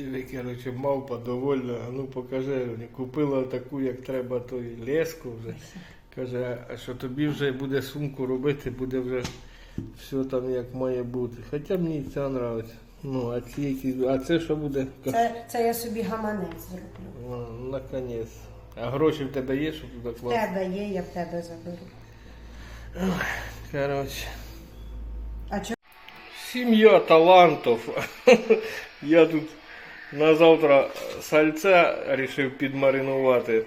Диви, короче, мавпа довольна, ну покажи, купила таку, як треба, той леску вже. Каже, а що тобі вже буде сумку робити, буде вже все там як має бути. Хоча мені ця нравиться. Ну, а ці які. А це що буде? Це, це я собі гаманець зроблю. А, наконець. А гроші в тебе є, щоб туди В тебе є, я в тебе заберу. Короче. А чого? Сім'я талантів. Я тут на завтра сальця вирішив підмаринувати.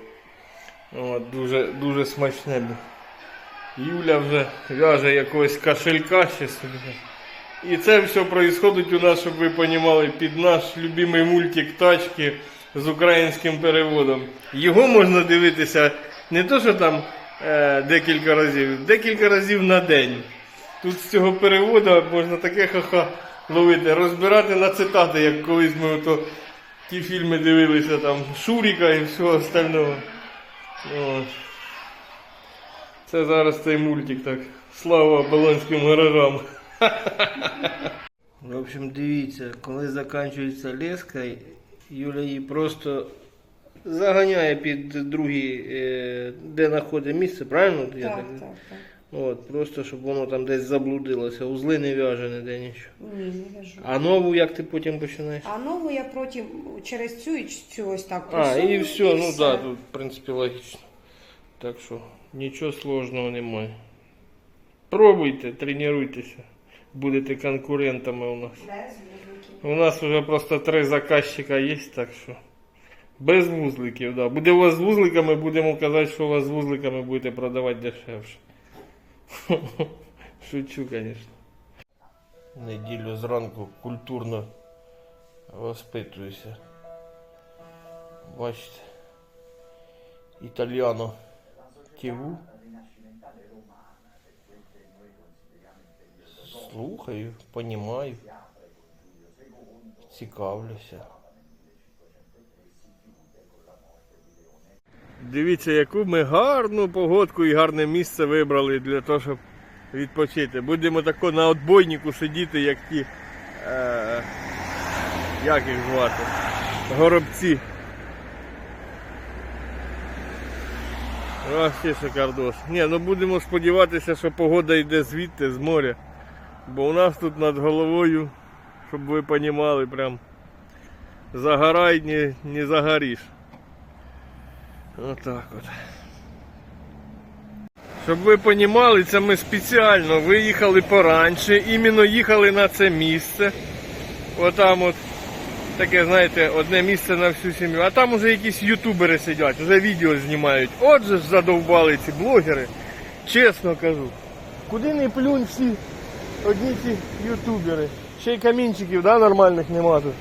От, дуже, дуже смачне. Юля вже в'яже якогось кошелька ще собі. І це все відбувається у нас, щоб ви розуміли, під наш любимий мультик тачки з українським переводом. Його можна дивитися не то, що там е, декілька разів, декілька разів на день. Тут з цього переводу можна таке ха-ха ловити, розбирати на цитати, як колись ми ото ті фільми дивилися, там Шуріка і всього остального. От. Це зараз цей мультик так. Слава Болонським гаражам. В общем, дивіться, коли закінчується леска, Юля її просто заганяє під другий, е, де знаходить місце, правильно? Так- так, так. От, просто щоб воно там десь заблудилося, узли не в'яже ніде нічого. Ні, не вяжу. А нову як ти потім починаєш? А нову я потім через цю і цю ось так А, і просуну, все, ну так, да, тут в принципі логічно. Так що нічого сложного немає. Пробуйте, тренуйтеся. Будете конкурентами у нас. Без вузликів. У нас вже просто три заказчика є, так що. Без вузликів, да. Буде у вас з вузликами, будемо казати, що у вас з вузликами будете продавати дешевше. Шучу, звісно. Неділю зранку культурно розпитуюся. Бачите. Італіано ТВ. Слухаю, понімаю. Цікавлюся. Дивіться, яку ми гарну погодку і гарне місце вибрали для того, щоб відпочити. Будемо тако на отбойнику сидіти, як ті. Е, як їх звати? Горобці. Вообще шикардос. Ні, ну будемо сподіватися, що погода йде звідти, з моря. Бо у нас тут над головою, щоб ви розуміли, прям загорай, не, не загориш. Отак от. Щоб ви розуміли, це ми спеціально виїхали поранше, іменно їхали на це місце. Отам от таке, знаєте, одне місце на всю сім'ю. А там уже якісь ютубери сидять, вже відео знімають. Отже ж задовбали ці блогери. Чесно кажу. Куди не плюнь всі одні ці ютубери. Ще й камінчиків, да, нормальних нема тут.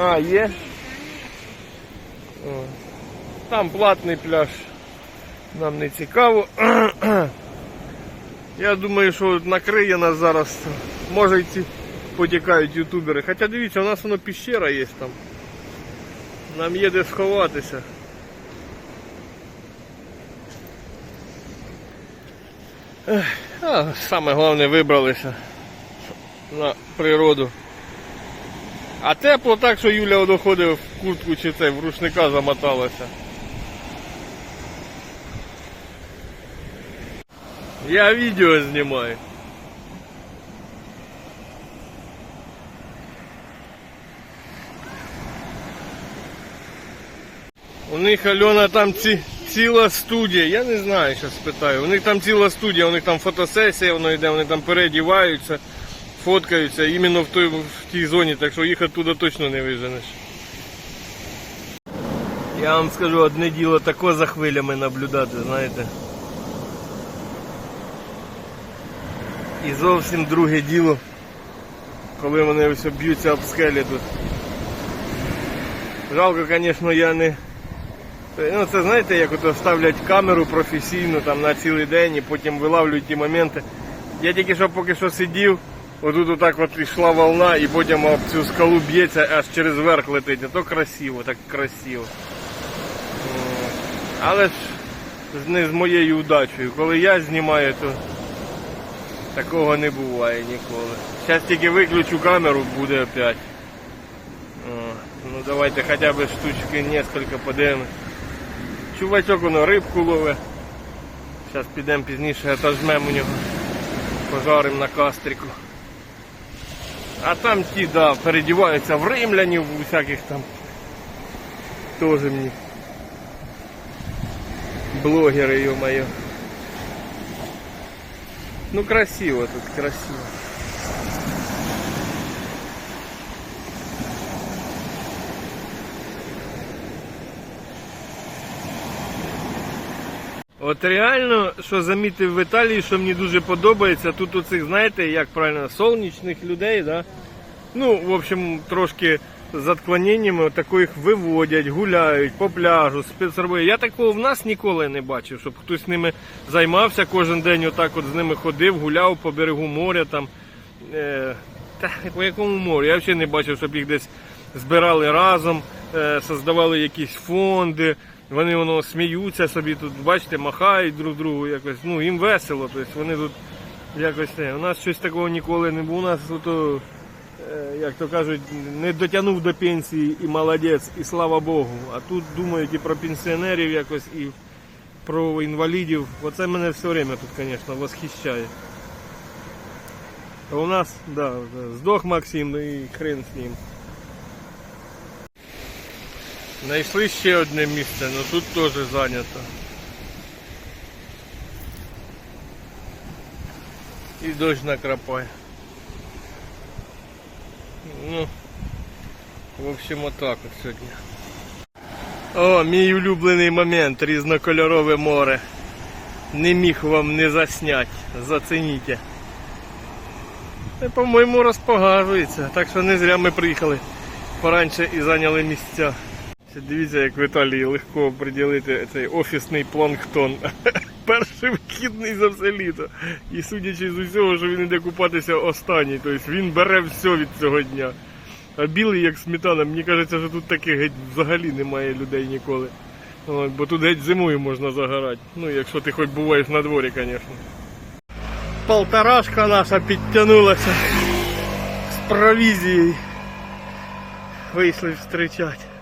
А, є? О. Там платний пляж. Нам не цікаво. Я думаю, що накриє нас зараз. Може й ці потікають ютубери. Хоча дивіться, у нас воно піщера є там. Нам є де сховатися. А, саме головне вибралися на природу. А тепло так, що Юля доходить в куртку чи це, в рушника замоталася. Я відео знімаю. У них Альона там ці, ціла студія, я не знаю, що спитаю. У них там ціла студія, у них там фотосесія, воно йде, вони там переодіваються, фоткаються іменно в, той, в тій зоні, так що їх оттуда точно не виженеш. Я вам скажу, одне діло тако за хвилями наблюдати, знаєте. І зовсім друге діло, коли вони все б'ються об скелі тут. Жалко, звісно, я не. Ну, це знаєте, як ото ставлять камеру професійну там на цілий день і потім вилавлюють ті моменти. Я тільки що поки що сидів, отут отак от йшла волна і потім об цю скалу б'ється, аж через верх летить. А то красиво, так красиво. Але ж не з моєю удачею. Коли я знімаю, то такого не буває ніколи. Зараз тільки виключу камеру, буде опять. Ну давайте хоча б штучки несколько подивимось. Чувачок воно рибку ловить. Зараз підемо пізніше, отожмемо у нього. Пожаримо на кастрику. А там ті, да, передіваються в римлянів, у всяких там. Тоже мені. Блогери, ё-моё. Ну красиво тут, красиво. От реально, що замітив в Італії, що мені дуже подобається, тут оцих, знаєте, як правильно, сонячних людей, да? Ну, в общем, трошки з отклоненнями тако їх виводять, гуляють по пляжу, спецроби. Я такого в нас ніколи не бачив, щоб хтось ними займався кожен день, отак от з ними ходив, гуляв по берегу моря там. Е, та по якому морю? Я взагалі не бачив, щоб їх десь збирали разом, е, создавали якісь фонди. Вони воно сміються собі тут, бачите, махають друг другу якось. Ну, їм весело. Тобто вони тут якось не. У нас щось такого ніколи не було. У нас е, як то кажуть, не дотягнув до пенсії і молодець, і слава Богу. А тут думають і про пенсіонерів якось, і про інвалідів. Оце мене все время тут, звісно, восхищає. А у нас, да, здох Максим, ну і хрен з ним. Знайшли ще одне місце, але тут теж зайнято. І дощ накрапає. Ну, в общем, отак от сьогодні. О, мій улюблений момент, різнокольорове море. Не міг вам не заснять. Зацініть. По-моєму, розпогажується. Так що не зря ми приїхали пораньше і зайняли місця. Дивіться, як в Італії легко приділити цей офісний планктон. Перший вихідний за все літо. І судячи з усього, що він іде купатися останній. Тобто він бере все від цього дня. А білий як сметана, мені кажеться, що тут таких геть взагалі немає людей ніколи. От, бо тут геть зимою можна загорати. Ну, якщо ти хоч буваєш на дворі, звісно. Полторашка наша підтягнулася з провізією. Вийшли зустрічати.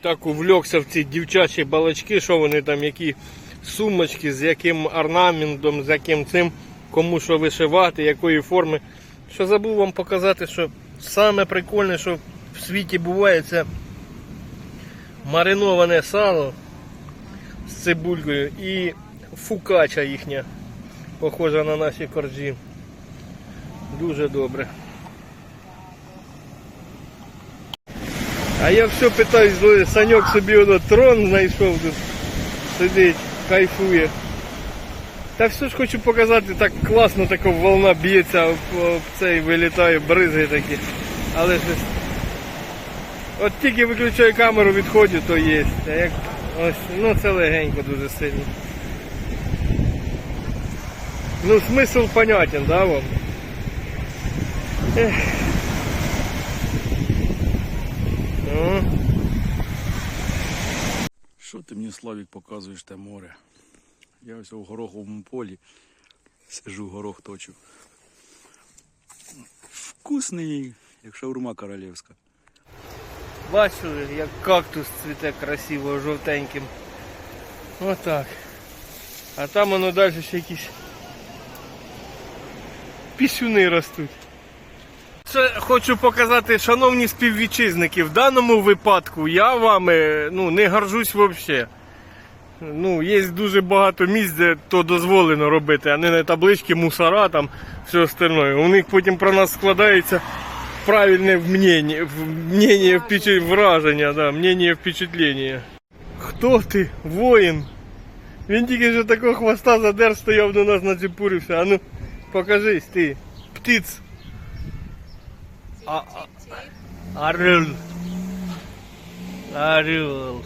Так увлекся в ці дівчачі балачки, що вони там, які сумочки, з яким орнаментом, з яким цим, кому що вишивати, якої форми. Що забув вам показати, що саме прикольне, що в світі буває, це мариноване сало з цибулькою і фукача їхня, похожа на наші коржі. Дуже добре. А я все питаюсь, Саньок собі воно трон знайшов тут, сидить, кайфує. Та все ж хочу показати, так класно така волна б'ється, цей вилітає, бризги такі. Але ж от тільки виключаю камеру, відходжу, то є. А як ось, ну це легенько дуже сильно. Ну смисл понятен, да, вам? Ех. Ну. Що ти мені, Славік, показуєш те море? Я ось у гороховому полі сижу, горох точу. Вкусний, як шаурма королівська. Бачили, як кактус цвіте красиво жовтеньким. Отак. А там воно далі ще якісь пісюни ростуть. Це хочу показати, шановні співвітчизники, в даному випадку я вами ну, не горжусь взагалі. Ну, є дуже багато місць, де то дозволено робити, а не на таблички, мусора, там, все остальное. У них потім про нас складається правильне впечат- враження, да, мнение впечатлення. Хто ти? Воїн? Він тільки що такого хвоста задер, стояв до нас нацепурився. А ну, покажись ти. Птиц. Орел. Орел.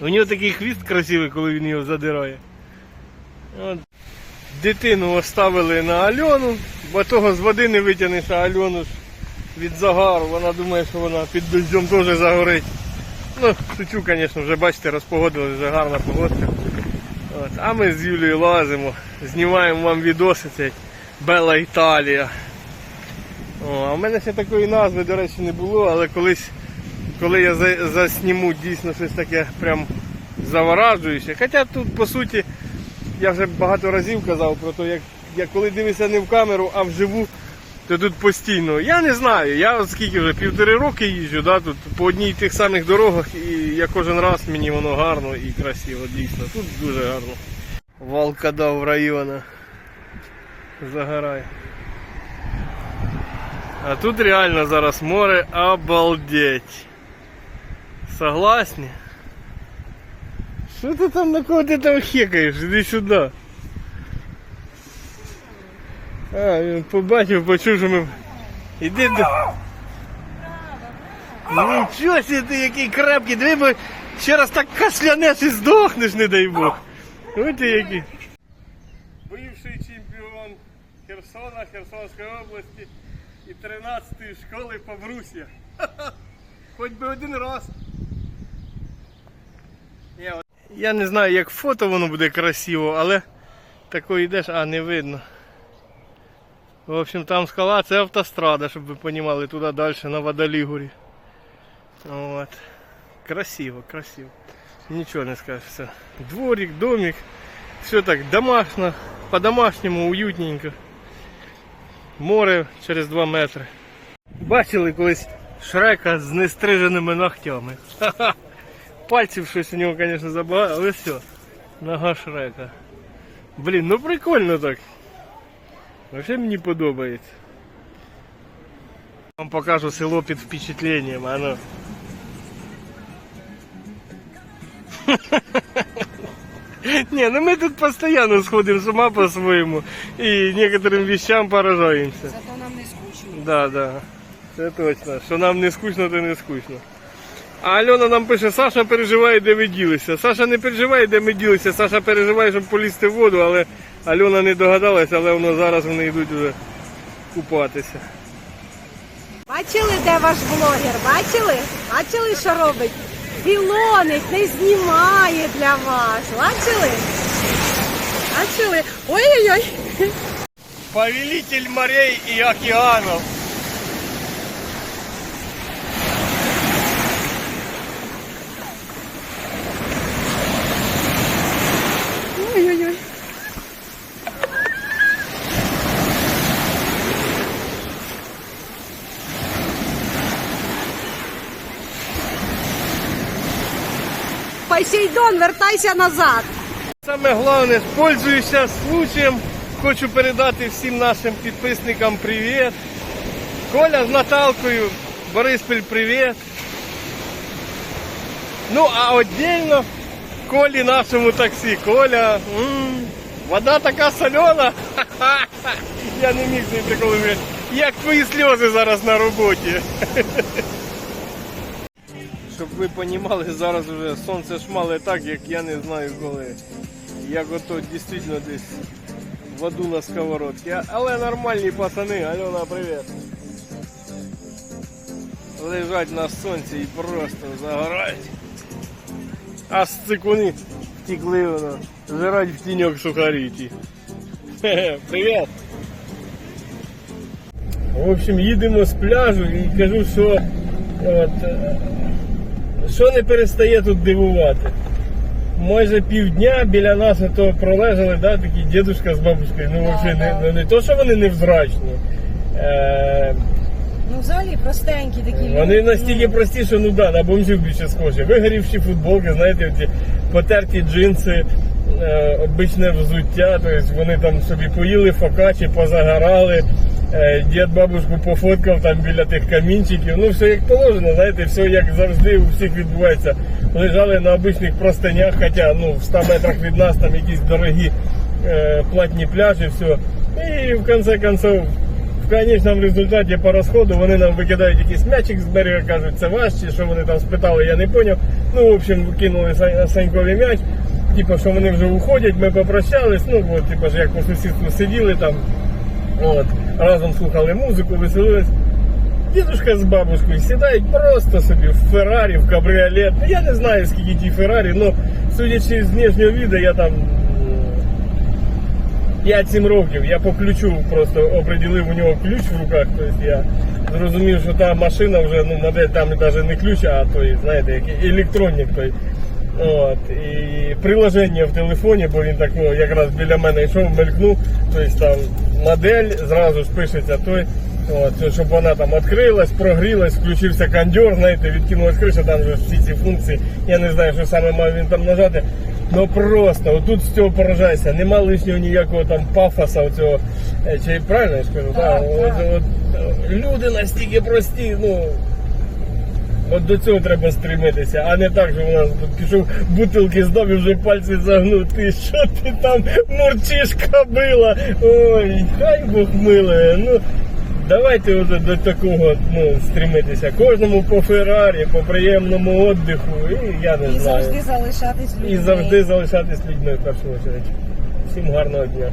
У нього такий хвіст красивий, коли він його задирає. От. Дитину оставили на Альону, бо того з води не витягнеш, а Альону ж від загару. Вона думає, що вона під дощом теж загорить. Ну, шучу, звісно, вже бачите, розпогодили, вже гарна погодка. От. А ми з Юлією лазимо, знімаємо вам відоси цей Бела Італія. О, а в мене ще такої назви, до речі, не було, але колись, коли я засніму дійсно щось таке прям заворажуюче. Хоча тут, по суті, я вже багато разів казав про те, як, як коли дивишся не в камеру, а вживу, то тут постійно. Я не знаю, я от скільки вже півтори роки їжджу, да, тут по одній тих самих дорогах, і я кожен раз мені воно гарно і красиво, дійсно. Тут дуже гарно. Волкодав району. Загорай. А тут реально зараз море обалдеть. Согласні? Що ти там на кого ти там хекаєш? Іди сюди. А, він побачив, почув, що ми. Іди до. Нічого собі ти який крепкий, диви, бо ще раз так кашлянеш і здохнеш, не дай Бог. Ось ти який. Бивший чемпіон Херсона, Херсонської області і 13-ї школи Паврусія. Хоч би один раз. Я, не знаю, як фото воно буде красиво, але тако йдеш, а не видно. В общем, там скала, це автострада, щоб ви розуміли, туди далі на Водолігурі. От. Красиво, красиво. Нічого не скажеш. Все. Дворик, домик. Все так домашно, по-домашньому, уютненько. Море через 2 метри. Бачили колись шрека з нестриженими ногтями. Ха-ха. Пальців щось у нього, звісно, забагато, але все. Нога шрека. Блін, ну прикольно так. Вообще мені подобається. Вам покажу село під впечатленням, оно. Не, ну мы тут постоянно сходим с ума по-своему и некоторым вещам поражаемся. Зато нам не скучно. Да, да. Це точно. Що нам не скучно, то не скучно. А Альона нам пише, Саша переживає, де ви ділися. Саша не переживає, де ми ділися. Саша переживає, щоб полізти в воду, але Альона не догадалась, але воно зараз вони йдуть вже купатися. Бачили, де ваш блогер? Бачили? Бачили, що робить? Білонить, не знімає для вас. Бачили? Бачили? Ой-ой-ой. Повелитель морей і океанов. Ой-ой-ой. Посейдон, вертайся назад. Саме головне, пользуюся случаєм, хочу передати всім нашим підписникам привіт. Коля з Наталкою, Бориспіль, привіт. Ну, а отдельно Колі нашому таксі. Коля, м, вода така сольона. Я не міг цей прикол виграти. Як твої сльози зараз на роботі. Щоб ви розуміли, зараз вже сонце шмале так, як я не знаю коли. Як ото дійсно десь в аду на сковородці. Але нормальні пацани, Альона, привіт. Лежать на сонці і просто загорають. Аж цикуни втекли воно. Жрать в тіньок сухарі ті. Хе-хе, Привіт. В общем, їдемо з пляжу і кажу, що от, що не перестає тут дивувати. Майже півдня біля нас то пролежали, да, такі дідушка з бабушкою. Ну, взагалі, не, ну, не то, що вони невзрачні. Е, Ну, взагалі простенькі такі вони настільки прості, що ну да, на бомжів більше схожі. Вигорівші футболки, знаєте, ті потерті джинси, е, обичне взуття, тобто вони там собі поїли фокачі, позагорали. Е, дід бабушку пофоткав там біля тих камінчиків. Ну все як положено, знаєте, все як завжди у всіх відбувається. Лежали на обичних простинях, хоча ну, в 100 метрах від нас там якісь дорогі е, платні пляжі, все. І в кінці концов в конечному результаті по розходу вони нам викидають якийсь м'ячик з берега, кажуть, це ваш, чи що вони там спитали, я не зрозумів. Ну, в общем, кинули Сань- Санькові м'яч, типу, що вони вже уходять, ми попрощались, ну, от, типу, як по сусідству сиділи там, от, разом слухали музику, веселились. Дідушка з бабушкою сідають просто собі в Феррарі, в кабріолет. Ну, Я не знаю, скільки ті Феррарі, але судячи з внешнього відео, я там 5-7 років. Я по ключу просто оприділив у нього ключ в руках. Тобто я зрозумів, що та машина вже ну, модель там навіть не ключ, а той, знаєте, який електронник той. От, і приложення в телефоні, бо він так ну, якраз біля мене йшов, мелькнув, тобто там модель, зразу ж пишеться той, от, щоб вона там відкрилась, прогрілась, включився кондьор, знаєте, відкинулась криша, там вже всі ці функції. Я не знаю, що саме мав він там нажати. Ну просто, отут з цього поражайся, нема лишнього ніякого там пафоса, оцього, е, чи правильно я скажу, Так, да? так. От, от, люди настільки прості, ну. От до цього треба стремитися, а не так, що у нас тут пішов бутилки здав і вже пальці загнув. Ти що ти там мурчишка била? Ой, хай Бог милує. Ну давайте от до такого ну, стремитися. Кожному по Феррарі, по приємному віддиху. І я не І знаю. завжди залишатись людьми. І завжди залишатись людьми в першу чергу. Всім гарного дня.